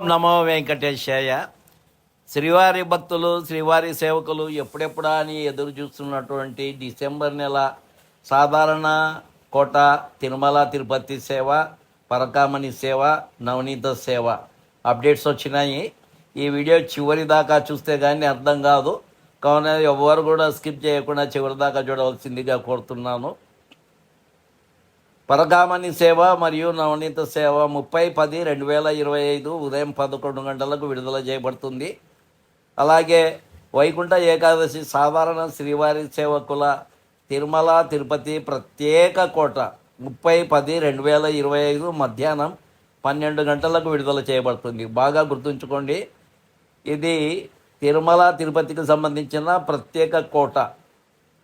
నమో వెంకటేశాయ. శ్రీవారి భక్తులు శ్రీవారి సేవకులు ఎప్పుడెప్పుడా అని ఎదురు చూస్తున్నటువంటి డిసెంబర్ నెల సాధారణ కోట తిరుమల తిరుపతి సేవ పరకామణి సేవ నవనీత సేవ అప్డేట్స్ వచ్చినాయి. ఈ వీడియో చివరి దాకా చూస్తే కానీ అర్థం కాదు. కావున ఎవరు కూడా స్కిప్ చేయకుండా చివరి దాకా చూడవలసిందిగా కోరుతున్నాను. పరగామణి సేవ మరియు నవనీత సేవ ముప్పై పది రెండు వేల ఇరవై ఐదు ఉదయం పదకొండు గంటలకు విడుదల చేయబడుతుంది. అలాగే వైకుంఠ ఏకాదశి సాధారణ శ్రీవారి సేవకుల తిరుమల తిరుపతి ప్రత్యేక కోట ముప్పై పది రెండు వేల ఇరవై ఐదు మధ్యాహ్నం పన్నెండు గంటలకు విడుదల చేయబడుతుంది. బాగా గుర్తుంచుకోండి. ఇది తిరుమల తిరుపతికి సంబంధించిన ప్రత్యేక కోట.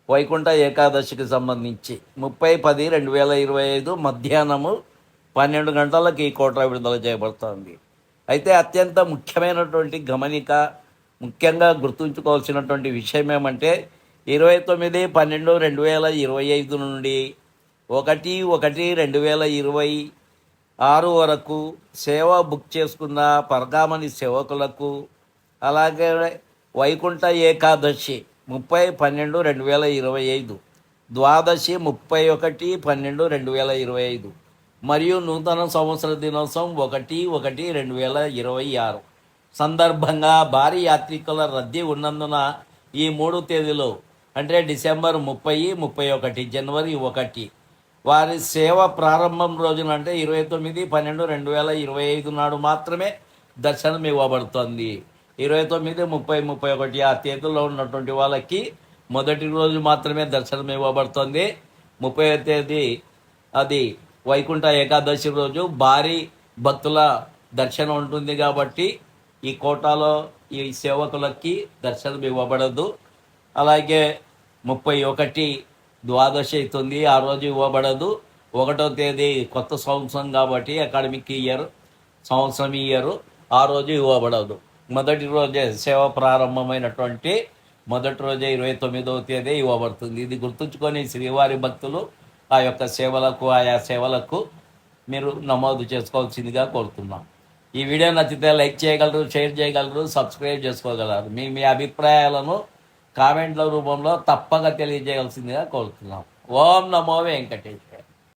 వైకుంఠ ఏకాదశికి సంబంధించి. ముప్పై పది రెండు వేల ఇరవై ఐదు మధ్యాహ్నము పన్నెండు గంటలకు ఈ కోట విడుదల చేయబడుతోంది. అయితే అత్యంత ముఖ్యమైనటువంటి గమనిక ముఖ్యంగా గుర్తుంచుకోవాల్సినటువంటి విషయం ఏమంటే ఇరవై తొమ్మిది పన్నెండు రెండు వేల ఇరవై ఐదు నుండి ఒకటి ఒకటి రెండు వేల ఇరవై ఆరు వరకు సేవ బుక్ చేసుకున్న పరగామని సేవకులకు అలాగే వైకుంఠ ఏకాదశి ముప్పై పన్నెండు రెండు వేల ఇరవై ఐదు. ద్వాదశి ముప్పై ఒకటి పన్నెండు రెండు వేల ఇరవై ఐదు. మరియు నూతన సంవత్సర దినోత్సవం ఒకటి ఒకటి రెండు వేల ఇరవై ఆరు. సందర్భంగా భారీ యాత్రికుల రద్దీ ఉన్నందున ఈ మూడు తేదీలు అంటే డిసెంబర్ ముప్పై ముప్పై ఒకటి జనవరి ఒకటి. వారి సేవ ప్రారంభం రోజున అంటే ఇరవై తొమ్మిది పన్నెండు రెండు వేల ఇరవై ఐదు నాడు మాత్రమే దర్శనం ఇవ్వబడుతుంది. ఇరవై తొమ్మిది ముప్పై ముప్పై ఒకటి ఆ తేదీలో ఉన్నటువంటి వాళ్ళకి మొదటి రోజు మాత్రమే దర్శనం ఇవ్వబడుతుంది. ముప్పై తేదీ అది వైకుంఠ ఏకాదశి రోజు భారీ భక్తుల దర్శనం ఉంటుంది కాబట్టి ఈ కోటాలో ఈ సేవకులకి దర్శనం ఇవ్వబడదు. అలాగే ముప్పై ఒకటి ద్వాదశి అవుతుంది ఆ రోజు ఇవ్వబడదు. ఒకటో తేదీ కొత్త సంవత్సరం కాబట్టి అకాడమిక్ ఇయర్ సంవత్సరం ఇయర్ ఆ రోజు ఇవ్వబడదు. మొదటి రోజే సేవ ప్రారంభమైనటువంటి మొదటి రోజే ఇరవై తొమ్మిదవ తేదీ ఇవ్వబడుతుంది. ఇది గుర్తుంచుకొని శ్రీవారి భక్తులు ఆ యొక్క సేవలకు ఆయా సేవలకు మీరు నమోదు చేసుకోవాల్సిందిగా కోరుతున్నాం. ఈ వీడియో నచ్చితే లైక్ చేయగలరు షేర్ చేయగలరు సబ్స్క్రైబ్ చేసుకోగలరు. మీ మీ అభిప్రాయాలను కామెంట్ల రూపంలో తప్పక తెలియజేయాల్సిందిగా కోరుతున్నాం. ఓం నమో వెంకటేశ్వర.